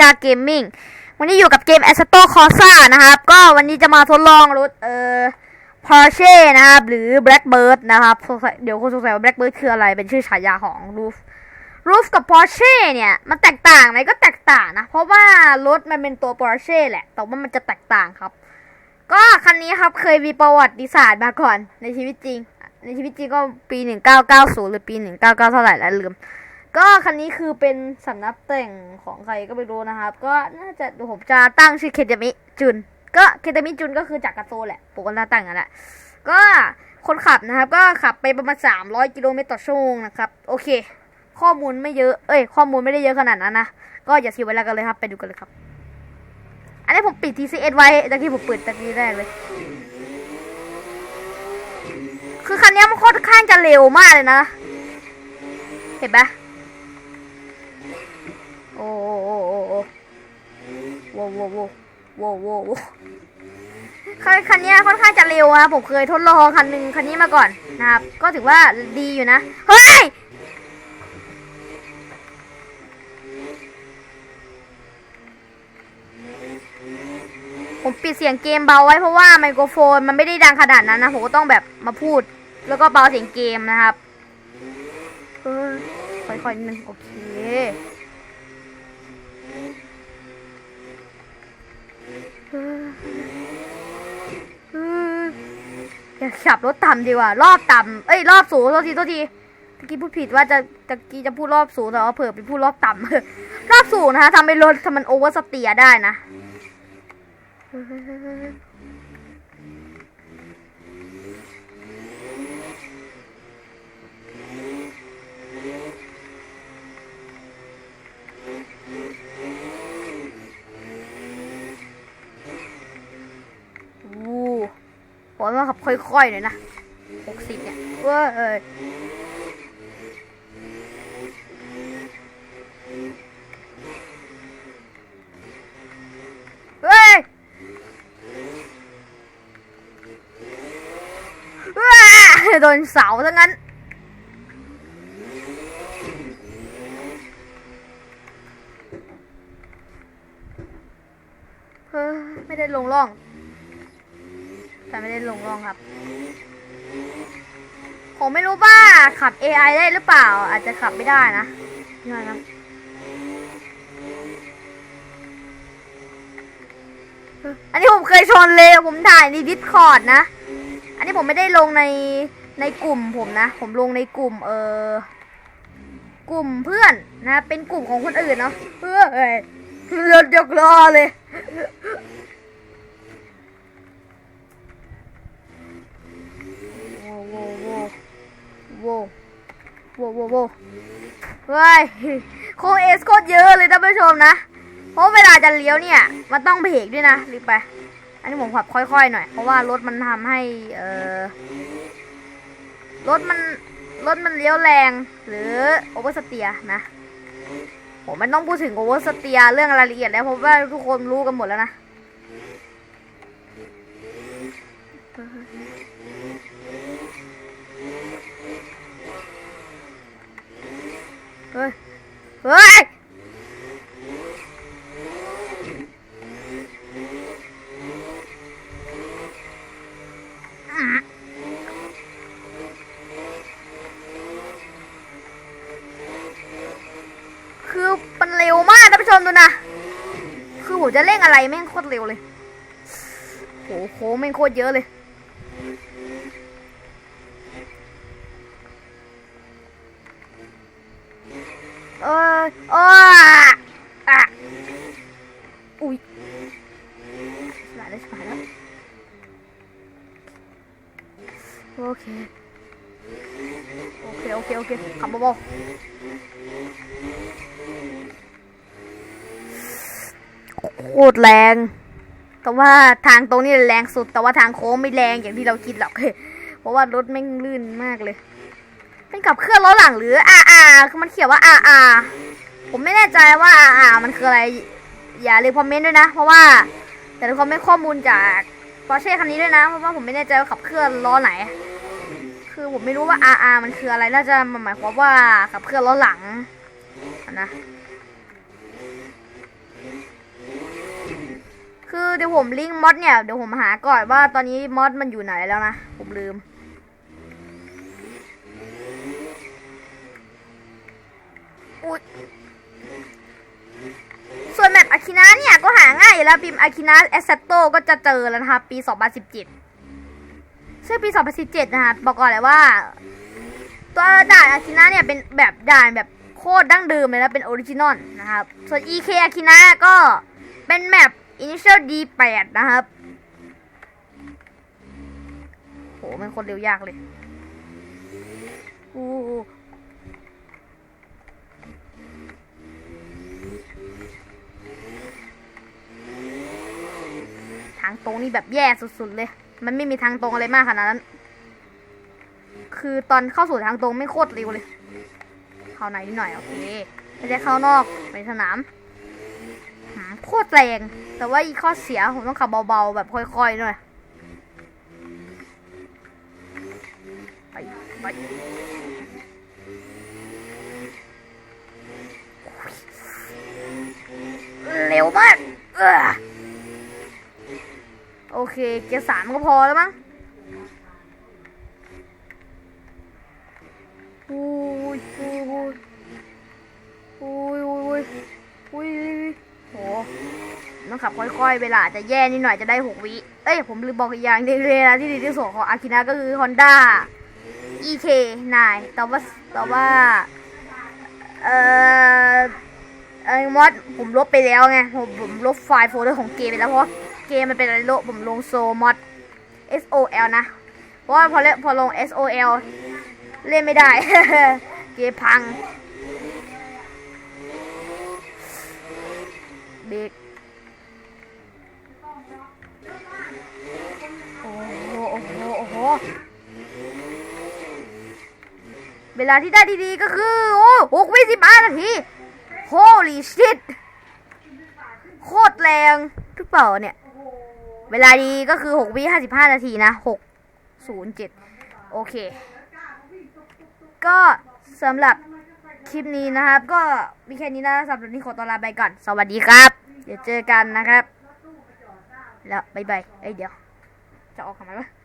กาเกมมิ่งวันนี้อยู่กับเกม a s t o Corsa นะครับ ก็วันนี้จะมาทดลองรถเอ่อ Porsche นะครับ หรือ Blackbird นะครับ เดี๋ยวคนสงสัยว่า Blackbird คืออะไรเป็นชื่อฉายาของ Roof Roof กับ Porsche เนี่ย มันแตกต่างไหมก็แตกต่างนะ เพราะว่ารถมันเป็นตัว Porsche แหละ แต่ว่ามันจะแตกต่างครับ ก็คันนี้ครับเคยมีประวัติศาสตร์มาก่อนในชีวิตจริง ในชีวิตจริงก็ปี 1990 หรือปี 199เท่าไหร่แล้วลืม ก็คันนี้คือเป็นสำนักแต่งของใครก็ไม่รู้นะครับ ก็น่าจะผมจะตั้งชื่อเคเดมิจุน ก็เคเดมิจุนก็คือจากการ์ตูนแหละผมก็น่าตั้งกันแหละก็คนขับนะครับ ก็ขับไปประมาณ 300 กิโลเมตรต่อชั่วโมงนะครับ โอเค ข้อมูลไม่เยอะ เอ้ย ข้อมูลไม่ได้เยอะขนาดนั้นนะ ก็อย่าเสียเวลากันเลยครับ ไปดูกันเลยครับ อันนี้ผมปิด TCS ไว้ตะกี้ผมเปิดตะกี้แรกเลย คือคันนี้มันค่อนข้างจะเร็วมากเลยนะ เห็นปะ โอ้โอ้โอ้โอ้โอ้โว้โว้โว้โว้โว้โว้คันคันนี้ค่อนข้างจะเร็วอะผมเคยทดลองคันหนึ่งคันนี้มาก่อนนะครับ ก็ถือว่าดีอยู่นะ เฮ้ยผมปิดเสียงเกมเบาไว้เพราะว่าไมโครโฟนมันไม่ได้ดังขนาดนั้นนะผมก็ต้องแบบมาพูด แล้วก็เบาเสียงเกมนะครับ ค่อยๆนิดนึงโอเค อย่าขับรถต่ำดีกว่า รอบต่ำเอ้ย รอบสูงโทษทีโทษทีตะกี้พูดผิดว่าจะตะกี้จะพูดรอบสูงแต่ว่าเผื่อไปพูดรอบต่ำรอบสูงนะคะทำให้รถทำมันโอเวอร์สเตียได้นะ ผมว่าขับค่อยๆหน่อยนะหกสิบเนี่ยเว้ยเฮ้ยว้าโดนเสาซะงั้นเฮ้ยไม่ได้ลงร่อง แต่ไม่ได้ลงร่องครับ ผมไม่รู้ว่าขับ AI ได้หรือเปล่า อาจจะขับไม่ได้นะนี่นะครับอันนี้ผมเคยชนเลย ผมถ่ายในดิสคอร์ดนะ อันนี้ผมไม่ได้ลงในในกลุ่มผมนะ ผมลงในกลุ่ม เออกลุ่มเพื่อนนะ เป็นกลุ่มของคนอื่นเนาะเฮ้ยรถยกล้อเลย โว้โว้โว้โว้เฮ้ยโคงเอสโคตรเยอะเลยท่านผู้ชมนะ เพราะเวลาจะเลี้ยวเนี่ย มันต้องเบรกด้วยนะรีบไป อันนี้ผมขับค่อยๆหน่อย เพราะว่ารถมันทำให้ เออรถมันรถมันเลี้ยวแรง หรือโอเวอร์สเตียนะผมไม่ต้องพูดถึงโอเวอร์สเตียเรื่องรายละเอียดแล้วเพราะว่าทุกคนรู้กันหมดแล้วนะ เฮ้ย เฮ้ย คือมันเร็ว มากท่านผู้ชมดูนะ คือผมจะเร่งอะไรแม่งโคตรเร็วเลยโหโหแม่งโคตรเยอะเลย เออเอออะอุ้ยสายแล้วสายแล้ว โอเค โอเค โอเค โอเคขับเบาๆ โคตรแรง แต่ว่าทางตรงนี้แรงสุด แต่ว่าทางโค้งไม่แรงอย่างที่เราคิดหรอก เพราะว่ารถแม่งลื่นมากเลย เป็นขับเคลื่อนล้อหลังหรือ RR คือมันเขียนว่า RR ผมไม่แน่ใจว่า RR มันคืออะไร อย่าลืมคอมเมนต์ด้วยนะ เพราะว่าแต่ละคอมเมนต์ข้อมูลจาก Porsche คันนี้ด้วยนะ เพราะว่าผมไม่แน่ใจว่าขับเคลื่อนล้อไหน คือผมไม่รู้ว่า RR มันคืออะไร น่าจะหมายความว่าขับเคลื่อนล้อหลังนะ เดี๋ยวผมลิงก์มอดเนี่ย เดี๋ยวผมหาก่อนว่าตอนนี้มอดมันอยู่ไหนแล้วนะ ผมลืม อุ๊ยส่วนแมปอาคินะเนี่ย ก็หาง่ายอยู่แล้วพิมพ์อาคินะแอสเซตโตก็จะเจอแล้วนะครับปี 2017 ซึ่งปี 2017 นะครับบอกก่อนเลยว่า ตัวด่านอาคินะเนี่ย เป็นแบบด่านแบบโคตรดั้งเดิมเลยนะ เป็นออริจินอลนะครับ ส่วน EK อาคินะก็เป็นแมป Initial D8 นะครับ โหมันคนเร็วยากเลยอู้ทางตรงนี่แบบแย่สุดๆเลย มันไม่มีทางตรงอะไรมากขนาดนั้น คือตอนเข้าสู่ทางตรงไม่โคตรเร็วเลย เข้าในนิดหน่อยโอเค ไม่ใช่เข้านอกในสนาม โคตรแรง แต่ว่าอีข้อเสียผมต้องขับเบาๆ แบบค่อยๆหน่อยไปไปเร็วมากโอเค เกียร์สามก็พอแล้วมั้ง ขับค่อยๆ เวลาจะแย่นิดหน่อยจะได้หกวิ เอ้ย ผมลืมบอกอีกอย่างหนึงเวลาที่ดีที่สุดของอากินะก็คือ Honda EK 9 แต่ว่าแต่ว่า เอ่อไอ้มอดผมลบไปแล้วไง ผมผมลบไฟล์โฟลเดอร์ของเกมไปแล้วเพราะเกมมันเป็นอะไรโลบผมลงโซมอด S O L นะ เพราะว่าพอเล่นพอลง S O L เล่นไม่ได้ เกมพังเบรก เวลาที่ได้ดีๆก็คือ โอ้หกวิสิบห้านาที holy shit โคตรแรงหรือเปล่าเนี่ย เวลาดีก็คือหกวิห้าสิบห้านาทีนะหกศูนย์เจ็ดโอเค ก็สำหรับคลิปนี้นะครับ ก็มีแค่นี้นะสำหรับนี้ขอตัวลาไปก่อน สวัสดีครับ เดี๋ยวเจอกันนะครับ แล้วบายบายเอ้ยเดี๋ยว จะออกทำไมวะ